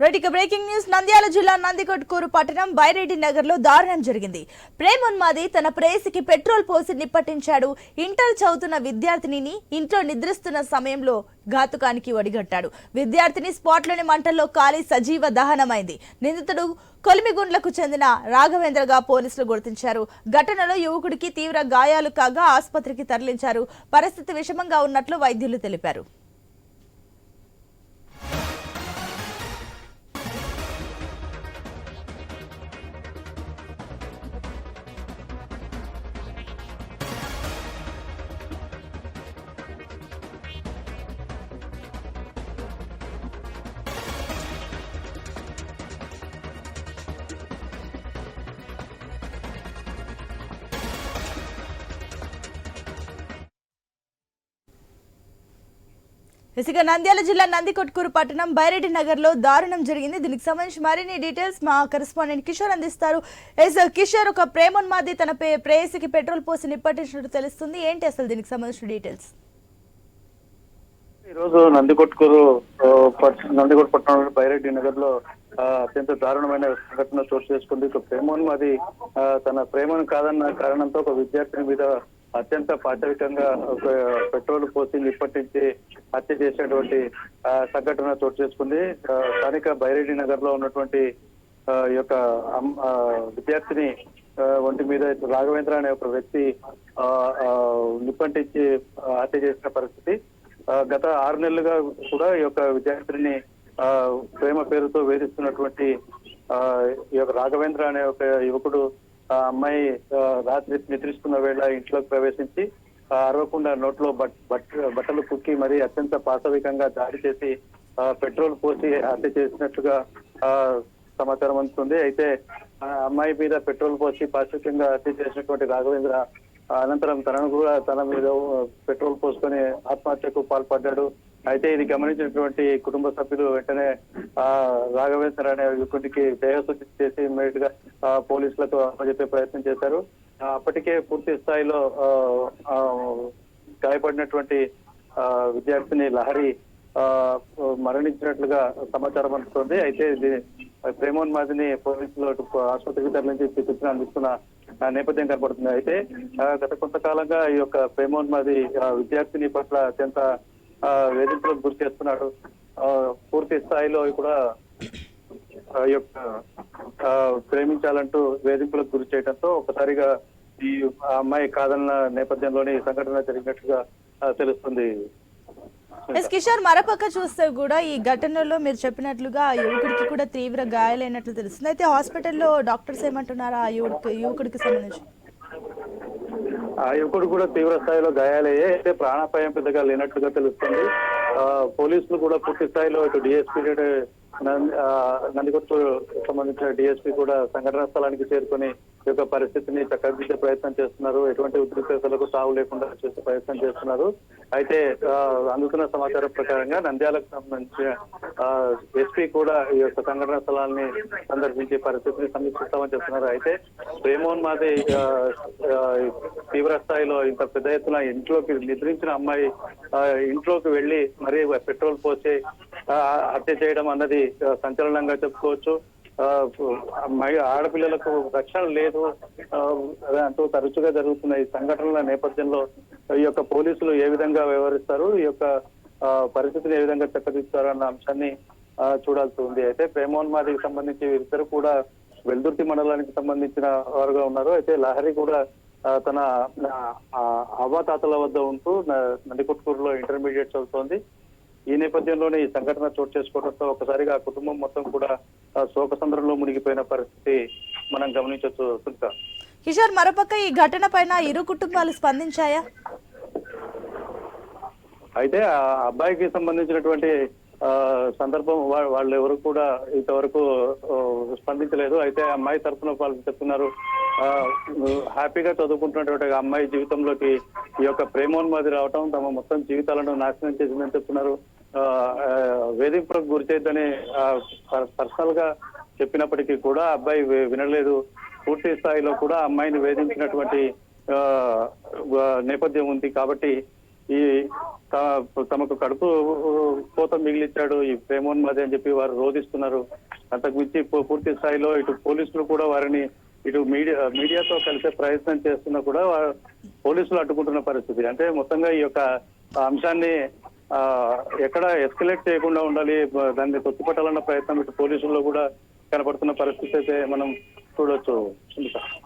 Right ఇక breaking news. Nandyal జిల్లా నందికొట్కూరు పట్టణం బైరెడ్డి నగర్లో దారుణం జరిగింది. ప్రేమోన్మాది తన ప్రేయసికి పెట్రోల్ పోసి నిప్పటించాడు ఇంటర్ చదువుతున్న విద్యార్థినిని ఇంట్లో నిద్రిస్తున్న సమయంలో ఘాతుకానికి ఒడిగట్టాడు. విద్యార్థిని స్పాట్లోని మంటల్లో కాలి సజీవ దహనమైంది. నిందితుడు కొలిమిగుండ్లకు చెందిన రాఘవేంద్రగా పోలీసులు గుర్తించారు. ఘటనలో యువకుడికి తీవ్ర గాయాలు కాగా ఆసుపత్రికి తరలించారు. పరిస్థితి విషమంగా ఉన్నట్లు వైద్యులు తెలిపారు. ఇసుక నంద్యాల జిల్లా నందికొట్కూరు పట్టణం బైరెడ్డి నగర్లో దారుణం జరిగింది. దీనికి సంబంధించి మరిన్ని డీటెయిల్స్ మా కరెస్పాండెంట్ కిషోర్ అందిస్తారు. ఎస్ కిషోర్ ఒక ప్రేమోన్మాది తన పే- ప్రేయసికి పెట్రోల్ పోసి నిప్పటించినట్టు తెలుస్తుంది. ఏంటి అసలు దీనికి సంబంధించిన డీటెయిల్స్? ఈ రోజు నందికొట్కూరు నందికొట్ పట్- నందికొట్టు బైరెడ్డి నగర్లో అత్యంత దారుణమైన సంఘటన చోటు చేసుకుంది. ఒక ప్రేమోన్మాది తన ప్రేమను కాదన్న కారణంతో ఒక విద్యార్థిని మీద అత్యంత పాచరికంగా ఒక పెట్రోల్ పోసి నుంచి హత్య చేసినటువంటి సంఘటన చోటు చేసుకుంది. స్థానిక బైరెడ్డి నగర్లో ఉన్నటువంటి ఆ, ఈ యొక్క విద్యార్థిని ఒంటి మీద రాఘవేంద్ర అనే ఒక వ్యక్తి ఆ, నిప్పంటించి హత్య చేసిన పరిస్థితి. గత ఆరు నెలలుగా కూడా ఈ యొక్క విద్యార్థిని ఆ, ప్రేమ పేరుతో వేధిస్తున్నటువంటి ఆ, ఈ యొక్క రాఘవేంద్ర అనే ఒక యువకుడు ఆ అమ్మాయి రాత్రి నిద్రిస్తున్న వేళ ఇంట్లోకి ప్రవేశించి ఆ, అరవకుండా నోట్లో బట్టలు కుక్కి మరి అత్యంత పాశవికంగా దాడి చేసి ఆ, పెట్రోల్ పోసి హత్య చేసినట్లుగా ఆ, సమాచారం అందుతుంది. అయితే ఆ అమ్మాయి మీద పెట్రోల్ పోసి పాశవికంగా హత్య చేసినటువంటి రాఘవేంద్ర అనంతరం తనను కూడా తన మీద పెట్రోల్ పోసుకొని ఆత్మహత్యకు పాల్పడ్డాడు. అయితే ఇది గమనించినటువంటి కుటుంబ సభ్యులు వెంటనే ఆ రాఘవేంద్ర అనే యువకుడికి దేహశుద్ధి చేసి ఇమ్మీడియట్గా ఆ, పోలీసులకు చెప్పే ప్రయత్నం చేశారు. అప్పటికే పూర్తి స్థాయిలో ఆ, గాయపడినటువంటి ఆ, విద్యార్థిని లహరి ఆ, మరణించినట్లుగా సమాచారం అందుతుంది. అయితే ఇది ప్రేమోన్మాదిని పోలీసులు ఆసుపత్రికి తరలించి చికిత్స అందిస్తున్న నేపథ్యం కనబడుతుంది అయితే గత కొంతకాలంగా ఈ యొక్క ప్రేమోన్మాది ఆ, విద్యార్థిని పట్ల అత్యంత వేధింపులకు గురి చేస్తున్నాడు. ఆ, పూర్తి స్థాయిలో కూడా యొక్క ప్రేమించాలంటూ వేధింపులకు గురి చేయడంతో ఒకసారిగా ఈ అమ్మాయి కాదన్న నేపథ్యంలోనే ఈ సంఘటన జరిగినట్టుగా తెలుస్తుంది. ఎస్ కిషోర్ మరపక్క చూస్తే కూడా ఈ ఘటనలో మీరు చెప్పినట్లుగా ఆ యువకుడికి కూడా తీవ్ర గాయాలైనట్లు తెలుస్తుంది. అయితే హాస్పిటల్లో డాక్టర్స్ ఏమంటున్నారు ఆ యువకుడికి సంబంధించి? ఆ యువకుడు కూడా తీవ్ర స్థాయిలో గాయాలయ్యాయి అయితే ప్రాణాపాయం పెద్దగా లేనట్లుగా తెలుస్తుంది. ఆ, పోలీసులు కూడా పూర్తి స్థాయిలో ఇటు డిఎస్పీ నందికొట్టు సంబంధించిన డిఎస్పీ కూడా సంఘటనా స్థలానికి చేరుకొని ఈ యొక్క పరిస్థితిని చక్కదిద్దే ప్రయత్నం చేస్తున్నారు. ఎటువంటి ఉద్రిక్తతలకు తావు లేకుండా చేసే ప్రయత్నం చేస్తున్నారు. అయితే అందుతున్న సమాచారం ప్రకారంగా నంద్యాలకు సంబంధించిన ఎస్పీ కూడా ఈ యొక్క సంఘటన స్థలాన్ని సందర్శించే పరిస్థితిని సమీక్షిస్తామని చెప్తున్నారు. అయితే ప్రేమోన్మాది తీవ్ర స్థాయిలో ఇంత పెద్ద ఎత్తున ఇంట్లోకి నిద్రించిన అమ్మాయి ఆ, ఇంట్లోకి వెళ్ళి మరీ పెట్రోల్ పోసి హత్య చేయడం అన్నది సంచలనంగా చెప్పుకోవచ్చు. ఆ, ఆడపిల్లలకు రక్షణ లేదు. అంటూ తరచుగా జరుగుతున్న ఈ సంఘటనల నేపథ్యంలో ఈ యొక్క పోలీసులు ఏ విధంగా వ్యవహరిస్తారు ఈ యొక్క ఆ, పరిస్థితిని ఏ విధంగా చక్కదిస్తారు అన్న అంశాన్ని చూడాల్సి ఉంది. అయితే ప్రేమోన్మాదికి సంబంధించి వీరిద్దరు కూడా వెల్దుర్తి మండలానికి సంబంధించిన వారుగా ఉన్నారు. అయితే లహరి కూడా తన అవ్వాతాతల వద్ద ఉంటూ న- నందికొట్కూరులో ఇంటర్మీడియట్ చదువుతోంది. ఈ నేపథ్యంలోనే ఈ సంఘటన చోటు చేసుకోవడంతో ఒకసారిగా ఆ కుటుంబం మొత్తం కూడా ఆ, శోకసంద్రంలో మునిగిపోయిన పరిస్థితి మనం గమనించవచ్చు సునీత. కిషోర్ మరోపక్క ఈ ఘటన పైన ఇరు కుటుంబాలు స్పందించాయా? అయితే ఆ అబ్బాయికి సంబంధించినటువంటి సందర్భం వాళ్ళు ఎవరు కూడా ఇంతవరకు స్పందించలేదు. అయితే అమ్మాయి తరఫున వాళ్ళు చెప్తున్నారు హ్యాపీగా చదువుకుంటున్నటువంటి అమ్మాయి జీవితంలోకి ఈ యొక్క ప్రేమోన్మాది రావటం తమ మొత్తం జీవితాలను నాశనం చేసిందని చెప్తున్నారు. ఆ, వేధింపులకు గురి చేయొద్దని పర్సనల్గా చెప్పినప్పటికీ కూడా అబ్బాయి వినలేదు. పూర్తి స్థాయిలో కూడా అమ్మాయిని వేధించినటువంటి ఆ, నేపథ్యం ఉంది కాబట్టి ఈ త- తమకు కడుపు కోత మిగిలిచ్చాడు ఈ ప్రేమోన్మాది అని చెప్పి వారు రోధిస్తున్నారు. అంతకు మించి పూర్తి స్థాయిలో ఇటు పోలీసులు కూడా వారిని ఇటు మీడియా మీడియాతో కలిసే ప్రయత్నం చేస్తున్నా కూడా పోలీసులు అడ్డుకుంటున్న పరిస్థితి. అంటే మొత్తంగా ఈ యొక్క అంశాన్ని ఆ, ఎక్కడ ఎస్కలేట్ చేయకుండా ఉండాలి దాన్ని తొత్తుపట్టాలన్న ప్రయత్నం ఇటు పోలీసుల్లో కూడా కనపడుతున్న పరిస్థితి అయితే మనం చూడొచ్చు.